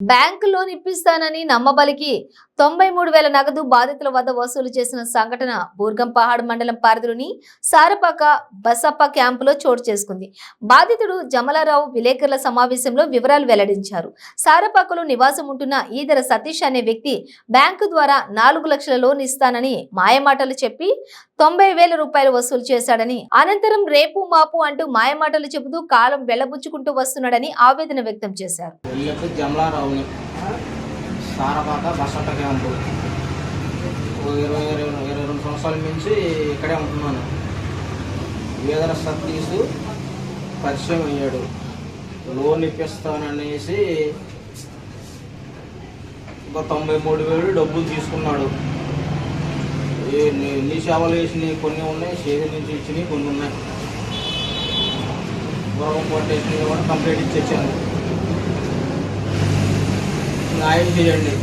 Bank loan ఇప్పిస్తానని నమ్మబలికి తొంభై మూడు వేల నగదు బాధితుల వద్ద వసూలు చేసిన సంఘటన బూర్గంపహాడ్ మండలం పరిధిలోని సారపాక బసప్ప క్యాంపులో చోటు చేసుకుంది. బాధితుడు జమలారావు విలేకరుల సమావేశంలో వివరాలు వెల్లడించారు. సారపాకలో నివాసం ఉంటున్న ఈదర సతీష్ అనే వ్యక్తి బ్యాంకు ద్వారా నాలుగు లక్షల లోన్ ఇస్తానని మాయమాటలు చెప్పి తొంభై వేల రూపాయలు వసూలు చేశాడని అనంతరం రేపు మాపు అంటూ మాయమాటలు చెబుతూ కాలం వెళ్ళబుచ్చుకుంటూ వస్తున్నాడని ఆవేదన వ్యక్తం చేశారు. సారపాత జమలారావుని సారపాక బసంట క్యాంపు ఇరవై ఇరవై ఇరవై రెండు సంవత్సరాల నుంచి ఇక్కడే ఉంటున్నాను. వేదన సతీసు పరిచయం అయ్యాడు. లోన్ ఇప్పిస్తాననేసి ఒక తొంభై మూడు వేలు డబ్బులు తీసుకున్నాడు. ఎన్ని నీ- సేవలు వేసినవి కొన్ని ఉన్నాయి చేతి నుంచి ఇచ్చినవి కొన్ని ఉన్నాయి. పూర్వం కొట్టేసినవి కూడా కంప్లీట్ ఇచ్చేసాను. న్యాయం చేయండి